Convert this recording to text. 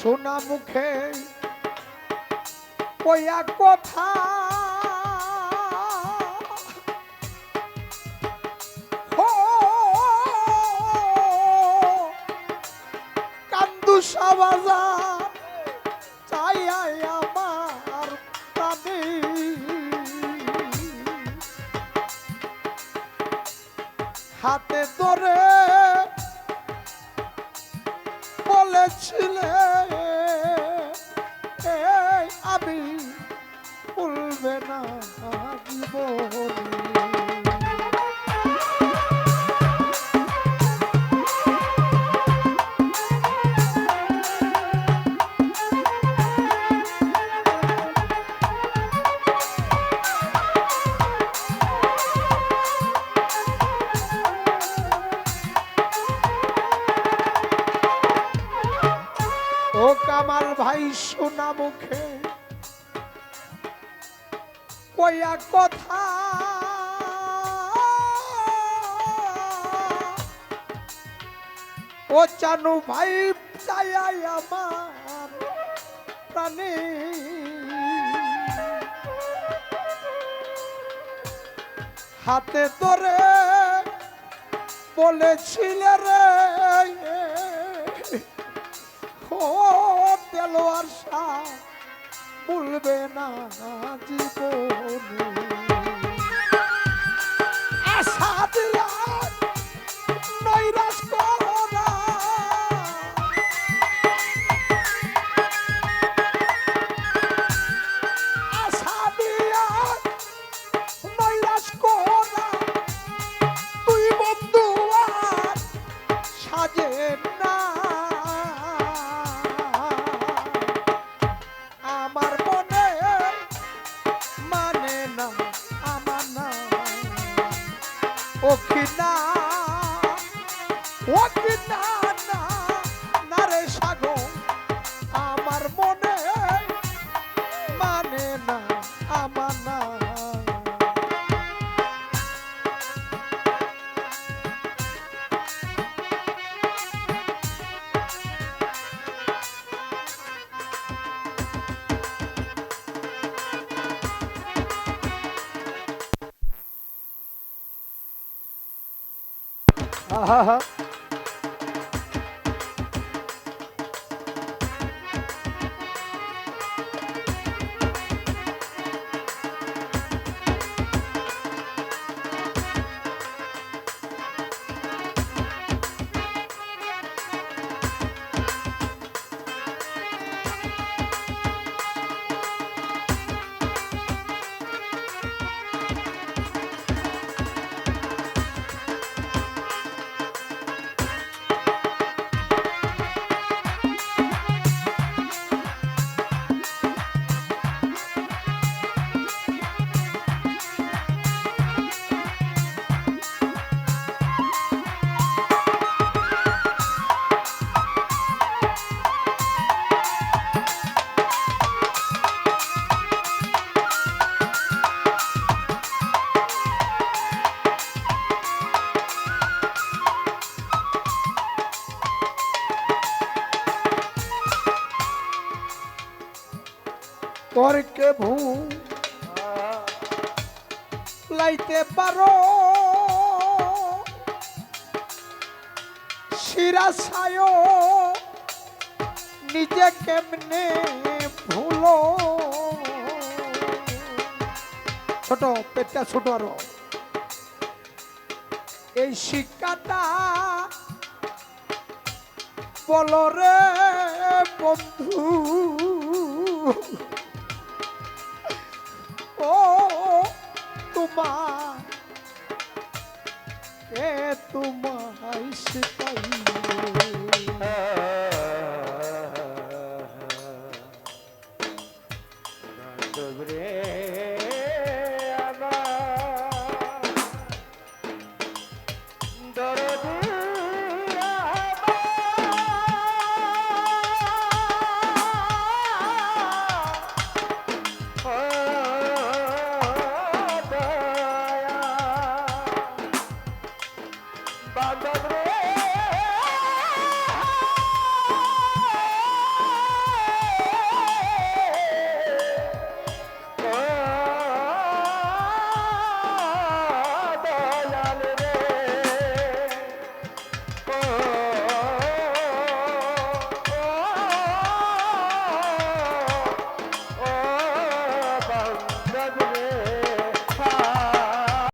সোনা মুখে কয়া কথা। কান্দু সাবাজার চাই আমার প্রাণী হাতে ধরে বলেছিলে কামাল ভাই সোনা মুখে। কয়া কথা। ও চানু ভাই চাই আমার প্রাণী। হাতে ধরে বলেছিলে রে, ও দেলোয়ার আর বলবে না জীবনে। আশা ও কি না ও 啊哈哈 তোরকে ভূ লাইতে পারো শিরা ছায় নিজে কেমনে ভুলো ছোট পেটটা ছোট আরও এই শিক্ষাটা বলো রে বন্ধু। তোমার কে তোমায় শিখাইল হ্যাঁ।